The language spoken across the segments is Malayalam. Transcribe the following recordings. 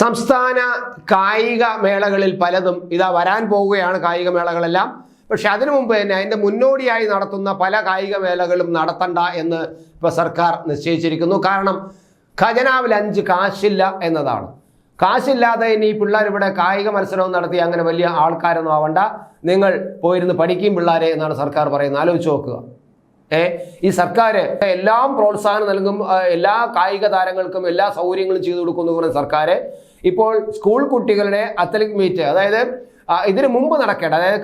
സംസ്ഥാന കായിക മേളകളിൽ പലതും ഇതാ വരാൻ പോവുകയാണ് കായിക മേളകളെല്ലാം. പക്ഷെ അതിനു മുമ്പ് തന്നെ അതിന്റെ മുന്നോടിയായി നടത്തുന്ന പല കായിക മേളകളും നടത്തണ്ട എന്ന് ഇപ്പോൾ സർക്കാർ നിശ്ചയിച്ചിരിക്കുന്നു. കാരണം ഖജനാവിൽ അഞ്ച് കാശില്ല എന്നതാണ്. കാശില്ലാതെ ഇനി പിള്ളേർ ഇവിടെ കായിക മത്സരവും നടത്തി അങ്ങനെ വലിയ ആൾക്കാരൊന്നും ആവണ്ട. നിങ്ങൾ പോയിരുന്ന് പഠിക്കും പിള്ളേരെ എന്നാണ് സർക്കാർ പറയുന്നത്. ആലോചിച്ച് നോക്കുക. ഏ ഈ സർക്കാർ എല്ലാം പ്രോത്സാഹനം നൽകും. എല്ലാ കായിക താരങ്ങൾക്കും എല്ലാ സൗകര്യങ്ങളും ചെയ്തു കൊടുക്കുന്നു സർക്കാർ ഇപ്പോൾ സ്കൂൾ കുട്ടികളുടെ അത്ലറ്റിക് മീറ്റ് അതായത് ഇതിനു മുമ്പ് നടക്കേണ്ട അതായത്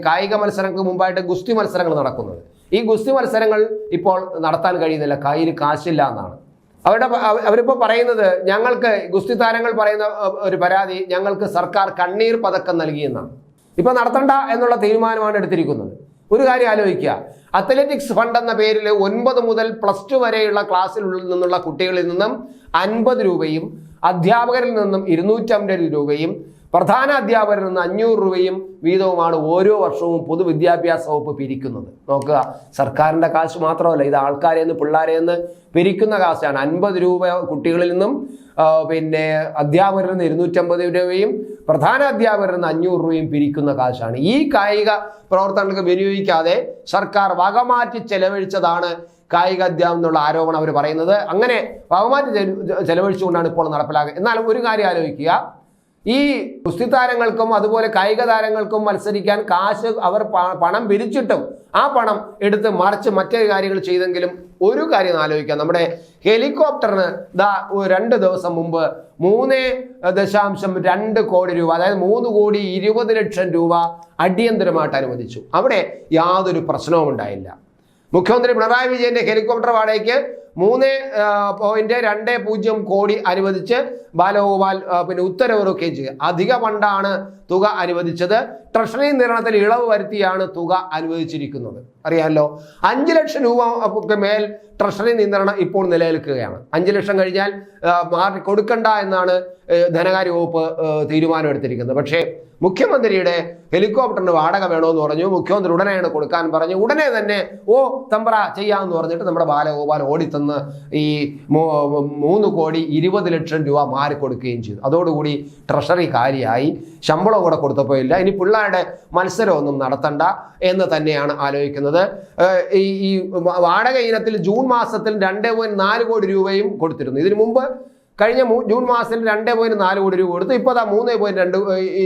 കായിക മത്സരങ്ങൾക്ക് മുമ്പായിട്ട് ഗുസ്തി മത്സരങ്ങൾ നടക്കുന്നത്. ഈ ഗുസ്തി മത്സരങ്ങൾ ഇപ്പോൾ നടത്താൻ കഴിയുന്നില്ല കയ്യിൽ കാശില്ല എന്നാണ്. അവരുടെ അവ- അവരിപ്പോൾ പറയുന്നത് ഞങ്ങൾക്ക് ഗുസ്തി താരങ്ങൾ പറയുന്ന ഒരു പരാതി ഞങ്ങൾക്ക് സർക്കാർ കണ്ണീർ പതക്കം നൽകിയെന്നാണ് ഇപ്പൊ നടത്തണ്ട എന്നുള്ള തീരുമാനമാണ് എടുത്തിരിക്കുന്നത്. ഒരു കാര്യം ആലോചിക്കുക അത്ലറ്റിക്സ് ഫണ്ട് എന്ന പേരിൽ ഒൻപത് മുതൽ പ്ലസ് ടു വരെയുള്ള ക്ലാസ്സിൽ നിന്നുള്ള കുട്ടികളിൽ നിന്നും അൻപത് രൂപയും അധ്യാപകരിൽ നിന്നും ഇരുന്നൂറ്റമ്പത് രൂപയും പ്രധാന അധ്യാപകരിൽ നിന്ന് അഞ്ഞൂറ് രൂപയും വീതവുമാണ് ഓരോ വർഷവും പൊതുവിദ്യാഭ്യാസ വകുപ്പ് പിരിക്കുന്നത്. നോക്കുക സർക്കാരിന്റെ കാശ് മാത്രമല്ല ഇത് ആൾക്കാരെ നിന്ന് പിള്ളേരെ നിന്ന് പിരിക്കുന്ന കാശാണ്. അൻപത് രൂപ കുട്ടികളിൽ നിന്നും പിന്നെ അധ്യാപകരിൽ നിന്ന് ഇരുന്നൂറ്റമ്പത് രൂപയും പ്രധാന അധ്യാപകരിൽ നിന്ന് അഞ്ഞൂറ് രൂപയും പിരിക്കുന്ന കാശാണ്. ഈ കായിക പ്രവർത്തനങ്ങൾക്ക് വിനിയോഗിക്കാതെ സർക്കാർ വകമാറ്റി ചെലവഴിച്ചതാണ് കായിക അധ്യാപനം എന്നുള്ള ആരോപണം അവർ പറയുന്നത്. അങ്ങനെ ബഹുമാനം ചെലു- ചെലവഴിച്ചുകൊണ്ടാണ് ഇപ്പോൾ നടപ്പിലാക്കുക എന്നാൽ ഒരു കാര്യം ആലോചിക്കുക. ഈ കുസ്തി താരങ്ങൾക്കും അതുപോലെ കായിക താരങ്ങൾക്കും മത്സരിക്കാൻ കാശ് അവർ പണം പിരിച്ചിട്ടും ആ പണം എടുത്ത് മറിച്ച് മറ്റേ കാര്യങ്ങൾ ചെയ്തെങ്കിലും ഒരു കാര്യം ആലോചിക്കാം നമ്മുടെ ഹെലികോപ്റ്ററിന് ദാ രണ്ട് ദിവസം മുമ്പ് മൂന്ന് ദശാംശം രണ്ട് കോടി രൂപ അതായത് മൂന്ന് കോടി ഇരുപത് ലക്ഷം രൂപ അടിയന്തരമായിട്ട് അനുവദിച്ചു. അവിടെ യാതൊരു പ്രശ്നവും ഉണ്ടായില്ല. മുഖ്യമന്ത്രി പിണറായി വിജയന്റെ ഹെലികോപ്റ്റർ വാടകയ്ക്ക് മൂന്ന് പോയിന്റ് രണ്ട് പൂജ്യം കോടി അനുവദിച്ച് ബാലഗോപാൽ പിന്നെ ഉത്തരവിറക്കുകയും ചെയ്യുക അധിക ഫണ്ടാണ് തുക അനുവദിച്ചത്. ട്രഷറി നിയന്ത്രണത്തിൽ ഇളവ് വരുത്തിയാണ് തുക അനുവദിച്ചിരിക്കുന്നത്. അറിയാമല്ലോ അഞ്ച് ലക്ഷം രൂപ മേൽ ട്രഷറി നിയന്ത്രണം ഇപ്പോൾ നിലനിൽക്കുകയാണ്. അഞ്ച് ലക്ഷം കഴിഞ്ഞാൽ മാറി കൊടുക്കണ്ട എന്നാണ് ധനകാര്യ വകുപ്പ് തീരുമാനമെടുത്തിരിക്കുന്നത് പക്ഷേ മുഖ്യമന്ത്രിയുടെ ഹെലികോപ്റ്ററിന് വാടക വേണമെന്ന് പറഞ്ഞു. മുഖ്യമന്ത്രി ഉടനെയാണ് കൊടുക്കാൻ പറഞ്ഞു. ഉടനെ തന്നെ ഓ തമ്പ്ര ചെയ്യാമെന്ന് പറഞ്ഞിട്ട് നമ്മുടെ ബാലഗോപാൽ ഓടിത്തന്ന് ഈ മൂന്ന് കോടി ഇരുപത് ലക്ഷം രൂപ മാറിക്കൊടുക്കുകയും ചെയ്തു. അതോടുകൂടി ട്രഷറി കാര്യമായി ശമ്പളം കൂടെ കൊടുത്തപ്പോൾ ഇല്ല. ഇനി പിള്ളേരുടെ മത്സരമൊന്നും നടത്തണ്ട എന്ന് തന്നെയാണ് ആലോചിക്കുന്നത്. ഈ ഈ വാടക ഇനത്തിൽ ജൂൺ മാസത്തിൽ രണ്ട് പോയിന്റ് നാല് കോടി രൂപയും കൊടുത്തിരുന്നു. ഇതിനു മുമ്പ് കഴിഞ്ഞ ജൂൺ മാസത്തിൽ രണ്ട് പോയിന്റ് നാല് കോടി രൂപ കൊടുത്തു. ഇപ്പോൾ അതാ മൂന്ന് പോയിന്റ് രണ്ട്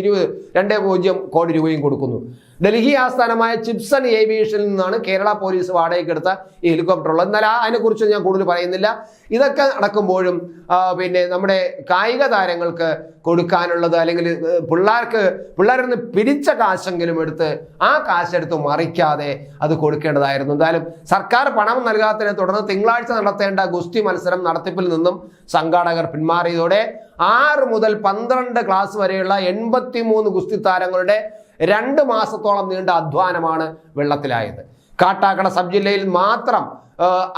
ഇരുപത് രണ്ട് പൂജ്യം കോടി രൂപയും കൊടുക്കുന്നു. ഡൽഹി ആസ്ഥാനമായ ചിപ്സൺ ഏവിയേഷനിൽ നിന്നാണ് കേരള പോലീസ് വാടകയ്ക്കെടുത്ത ഈ ഹെലികോപ്റ്റർ ഉള്ളത് എന്നാൽ അതിനെക്കുറിച്ച് ഞാൻ കൂടുതൽ പറയുന്നില്ല. ഇതൊക്കെ നടക്കുമ്പോഴും പിന്നെ നമ്മുടെ കായിക താരങ്ങൾക്ക് കൊടുക്കാനുള്ളത് അല്ലെങ്കിൽ പിള്ളേർക്ക് പിള്ളേരിൽ നിന്ന് പിരിച്ച കാശെങ്കിലും എടുത്ത് ആ കാശെടുത്ത് മറിക്കാതെ അത് കൊടുക്കേണ്ടതായിരുന്നു. എന്തായാലും സർക്കാർ പണം നൽകാത്തതിനെ തുടർന്ന് തിങ്കളാഴ്ച നടത്തേണ്ട ഗുസ്തി മത്സരം നടത്തിപ്പിൽ നിന്നും സംഘാടകർ പിന്മാറിയതോടെ ആറ് മുതൽ പന്ത്രണ്ട് ക്ലാസ് വരെയുള്ള എൺപത്തി മൂന്ന് ഗുസ്തി താരങ്ങളുടെ രണ്ട് മാസത്തോളം നീണ്ട അധ്വാനമാണ് വെള്ളത്തിലായത്. കാട്ടാക്കട സബ് ജില്ലയിൽ മാത്രം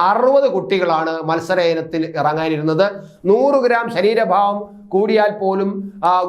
അറുപത് കുട്ടികളാണ് മത്സര ഇനത്തിൽ ഇറങ്ങാനിരുന്നത്. നൂറ് ഗ്രാം ശരീരഭാവം കൂടിയാൽ പോലും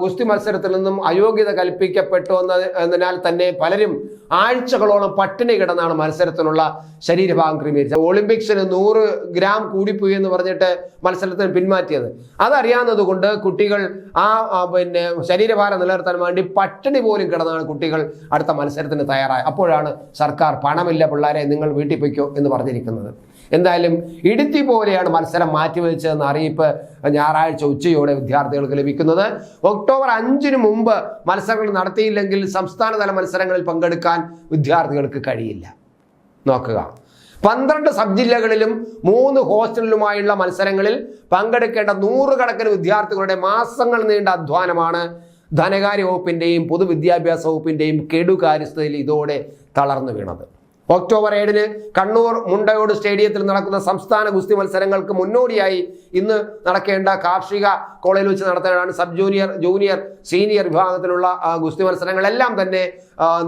ഗുസ്തി മത്സരത്തിൽ നിന്നും അയോഗ്യത കൽപ്പിക്കപ്പെട്ടു എന്ന എന്നതിനാൽ തന്നെ പലരും ആഴ്ചകളോളം പട്ടിണി കിടന്നാണ് മത്സരത്തിനുള്ള ശരീരഭാഗം ക്രമീകരിച്ചത്. ഒളിമ്പിക്സിന് നൂറ് ഗ്രാം കൂടിപ്പോയി എന്ന് പറഞ്ഞിട്ട് മത്സരത്തിന് പിന്മാറ്റിയത് അതറിയാവുന്നത് കൊണ്ട് കുട്ടികൾ ആ, പിന്നെ ശരീരഭാരം നിലനിർത്താൻ വേണ്ടി പട്ടിണി പോലും കിടന്നാണ് കുട്ടികൾ അടുത്ത മത്സരത്തിന് തയ്യാറായത്. അപ്പോഴാണ് സർക്കാർ പണമില്ല പിള്ളേരെ നിങ്ങൾ വീട്ടിൽ പൊയ്ക്കോ എന്ന് പറഞ്ഞിരിക്കുന്നത്. എന്തായാലും ഇടുത്തി പോലെയാണ് മത്സരം മാറ്റിവെച്ചതെന്ന അറിയിപ്പ് ഞായറാഴ്ച ഉച്ചയോടെ വിദ്യാർത്ഥികൾക്ക് ലഭിക്കുന്നത്. ഒക്ടോബർ അഞ്ചിന് മുമ്പ് മത്സരങ്ങൾ നടത്തിയില്ലെങ്കിൽ സംസ്ഥാനതല മത്സരങ്ങളിൽ പങ്കെടുക്കാൻ വിദ്യാർത്ഥികൾക്ക് കഴിയില്ല. നോക്കുക. പന്ത്രണ്ട് സബ് ജില്ലകളിലും മൂന്ന് ഹോസ്റ്റലിലുമായുള്ള മത്സരങ്ങളിൽ പങ്കെടുക്കേണ്ട നൂറുകണക്കിന് വിദ്യാർത്ഥികളുടെ മാസങ്ങൾ നീണ്ട അധ്വാനമാണ് ധനകാര്യ വകുപ്പിന്റെയും പൊതുവിദ്യാഭ്യാസ വകുപ്പിന്റെയും കെടുകാര്യസ്ഥതയിൽ ഇതോടെ തളർന്നു വീണത്. ഒക്ടോബർ ഏഴിന് കണ്ണൂർ മുണ്ടയോട് സ്റ്റേഡിയത്തിൽ നടക്കുന്ന സംസ്ഥാന ഗുസ്തി മത്സരങ്ങൾക്ക് മുന്നോടിയായി ഇന്ന് നടക്കേണ്ട കാർഷിക കോളേജിൽ വെച്ച് നടത്താനാണ് സബ് ജൂനിയർ ജൂനിയർ സീനിയർ വിഭാഗത്തിലുള്ള ഗുസ്തി മത്സരങ്ങളെല്ലാം തന്നെ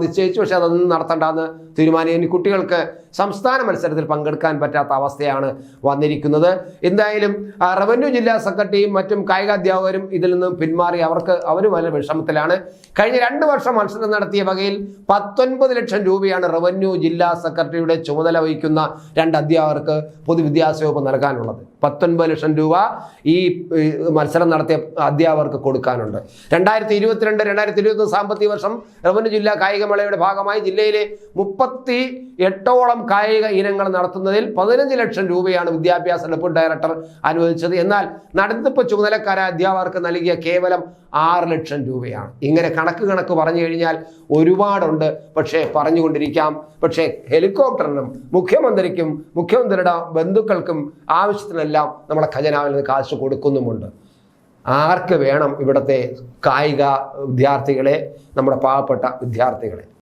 നിശ്ചയിച്ചു. പക്ഷേ അതൊന്നും നടത്തണ്ടെന്ന് തീരുമാനം കുട്ടികൾക്ക് സംസ്ഥാന മത്സരത്തിൽ പങ്കെടുക്കാൻ പറ്റാത്ത അവസ്ഥയാണ് വന്നിരിക്കുന്നത്. എന്തായാലും റവന്യൂ ജില്ലാ സെക്രട്ടറിയും മറ്റും കായികാധ്യാപകരും ഇതിൽ നിന്ന് പിന്മാറി അവർക്ക് അവർ വളരെ വിഷമത്തിലാണ്. കഴിഞ്ഞ രണ്ട് വർഷം മത്സരം നടത്തിയ വകയിൽ പത്തൊൻപത് ലക്ഷം രൂപയാണ് റവന്യൂ ജില്ലാ സെക്രട്ടറിയുടെ ചുമതല വഹിക്കുന്ന രണ്ട് അധ്യാപകർക്ക് പൊതുവിദ്യാഭ്യാസ വകുപ്പ് നൽകാനുള്ളത്. പത്തൊൻപത് ലക്ഷം രൂപ ഈ മത്സരം നടത്തിയ അധ്യാപകർക്ക് കൊടുക്കാനുണ്ട്. രണ്ടായിരത്തി ഇരുപത്തിരണ്ട് രണ്ടായിരത്തി ഇരുപത്തി സാമ്പത്തിക വർഷം റവന്യൂ ജില്ലാ കായികമേളയുടെ ഭാഗമായി ജില്ലയിലെ മുപ്പത്തി എട്ടോളം കായിക ഇനങ്ങൾ നടത്തുന്നതിൽ പതിനഞ്ച് ലക്ഷം രൂപയാണ് വിദ്യാഭ്യാസ ഡെപ്യൂട്ടി ഡയറക്ടർ അനുവദിച്ചത്. എന്നാൽ നടത്തിപ്പ് ചുമതലക്കാരായ അധ്യാപകർക്ക് നൽകിയ കേവലം ആറ് ലക്ഷം രൂപയാണ്. ഇങ്ങനെ കണക്ക് കണക്ക് പറഞ്ഞു കഴിഞ്ഞാൽ ഒരുപാടുണ്ട്. പക്ഷേ പറഞ്ഞുകൊണ്ടിരിക്കാം. പക്ഷേ ഹെലികോപ്റ്ററിനും മുഖ്യമന്ത്രിക്കും മുഖ്യമന്ത്രിയുടെ ബന്ധുക്കൾക്കും ആവശ്യത്തിനെല്ലാം നമ്മുടെ ഖജനാവിൽ നിന്ന് കാശ് കൊടുക്കുന്നുമുണ്ട്. ആർക്ക് വേണം ഇവിടുത്തെ കായിക വിദ്യാർത്ഥികളെ നമ്മുടെ പാവപ്പെട്ട വിദ്യാർത്ഥികളെ?